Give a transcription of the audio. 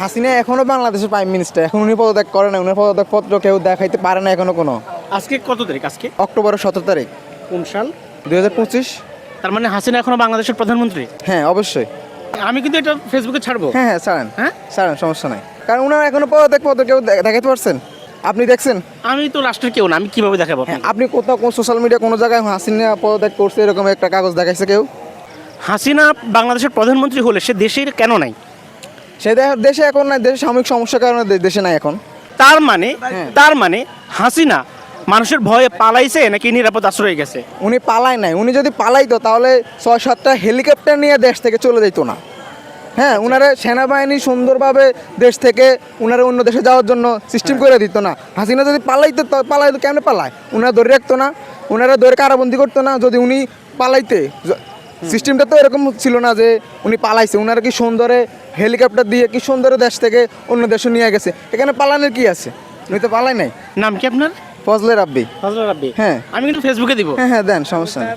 হাসিনা এখনও বাংলাদেশের prime minister এখন উনি পদত্যাগ করে না উনি পদত্যাগ পত্র কেউ দেখাইতে পারে না এখনও কোনো। আজকে কত তারিখ? আজকে? অক্টোবরের সতেরো তারিখ। কোন সাল? দুই হাজার পঁচিশ। তার মানে হাসিনা এখনও বাংলাদেশের প্রধানমন্ত্রী? হ্যাঁ অবশ্যই। আমি কিন্তু এটা ফেসবুকে ছাড়বো। হ্যাঁ হ্যাঁ ছাড়েন। হ্যাঁ? ছাড়েন সমস্যা নাই। কারণ উনার এখনও পদত্যাগ পত্র কেউ দেখাইতে পারছেন? আপনি দেখছেন? আমি তো রাষ্ট্রের কেউ না আমি কীভাবে দেখাবো হ্যাঁ আপনি কোথাও কোন সোশ্যাল মিডিয়া কোনো জায়গায় হাসিনা পদত্যাগ করছে এরকম একটা কাগজ দেখাইছে কেউ? হাসিনা বাংলাদেশের প্রধানমন্ত্রী হলে সে দেশের কেন নাই? সে দেশে এখন নাই দেশে সাময়িক সমস্যার কারণে দেশে নাই এখন। তার মানে হ্যাঁ। তার মানে হাসিনা মানুষের ভয়ে পালাইছে নাকি নিরাপদ আশ্রয় গেছে? উনি পালায় নাই। উনি যদি পালাইতো তাহলে ছয় সাতটা হেলিকপ্টার নিয়ে দেশ থেকে চলে যেত না। হ্যাঁ উনারা সেনাবাহিনী সুন্দরভাবে দেশ থেকে উনারা অন্য দেশে যাওয়ার জন্য সিস্টেম করে দিত না। হাসিনা যদি পালাইতো পালাইতো কেমনে পালায়? উনারা ধরে রাখতো না। উনারা ধরে কারাবন্দি করতো না যদি উনি পালাইতে। সিস্টেমটা তো এরকম ছিল না যে উনি পালাইছে উনারা কি সুন্দরে হেলিকপ্টার দিয়ে কি সুন্দরে দেশ থেকে অন্য দেশে নিয়ে গেছে? এখানে পালানোর কি আছে? উনি তো পালাই নাই। নাম কি আপনার? ফজলে রাব্বি। ফজলে রাব্বি। হ্যাঁ। আমি কিন্তু ফেসবুকে দিব। হ্যাঁ হ্যাঁ দেন সমস্যা নেই।